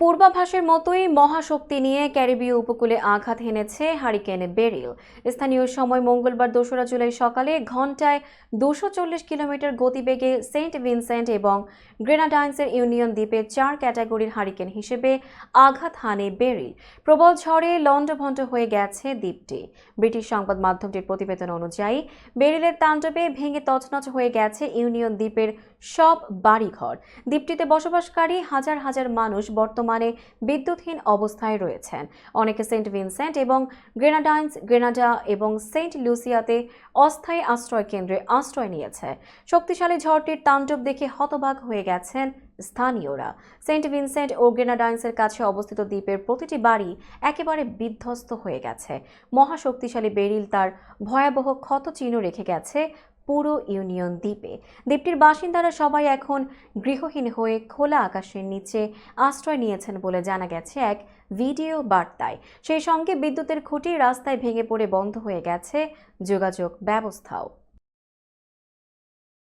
পূর্বাভাসের মতোই মহাশক্তি নিয়ে ক্যারিবীয় উপকূলে আঘাত হেনেছে হারিকেন বেরিল। স্থানীয় সময় মঙ্গলবার দোসরা জুলাই সকালে ঘন্টায় দুশো চল্লিশ কিলোমিটার গতিবেগে সেন্ট ভিনসেন্ট এবং গ্রেনাডাইন্সের ইউনিয়ন দ্বীপে চার ক্যাটাগরির হারিকেন হিসেবে আঘাত হানে বেরিল। প্রবল ঝড়ে লণ্ডভণ্ড হয়ে গেছে দ্বীপটি। ব্রিটিশ সংবাদ মাধ্যমটির প্রতিবেদন অনুযায়ী, বেরিলের তাণ্ডবে ভেঙে তছনছ হয়ে গেছে ইউনিয়ন দ্বীপের সব বাড়িঘর। দ্বীপটিতে বসবাসকারী হাজার হাজার মানুষ বর্তমানে বিদ্যুৎহীন অবস্থায় রয়েছেন। অনেকে সেন্ট ভিনসেন্ট এবং গ্রেনাডাইন্স, গ্রেনাডা এবং সেন্ট লুসিয়াতে অস্থায়ী আশ্রয় কেন্দ্রে আশ্রয় নিয়েছে। শক্তিশালী ঝড়টির তাণ্ডব দেখে হতবাক হয়ে গেছেন স্থানীয়রা। সেন্ট ভিনসেন্ট ও গ্রেনাডাইন্সের কাছে অবস্থিত দ্বীপের প্রতিটি বাড়ি একেবারে বিধ্বস্ত হয়ে গেছে। মহাশক্তিশালী বেরিল তার ভয়াবহ ক্ষত চিহ্ন রেখে গেছে পুরো ইউনিয়ন দ্বীপে। দ্বীপটির বাসিন্দারা সবাই এখন গৃহহীন হয়ে খোলা আকাশের নিচে আশ্রয় নিয়েছেন বলে জানা গেছে এক ভিডিও বার্তায়। সেই সঙ্গে বিদ্যুতের খুঁটি রাস্তায় ভেঙে পড়ে বন্ধ হয়ে গেছে যোগাযোগ ব্যবস্থাও।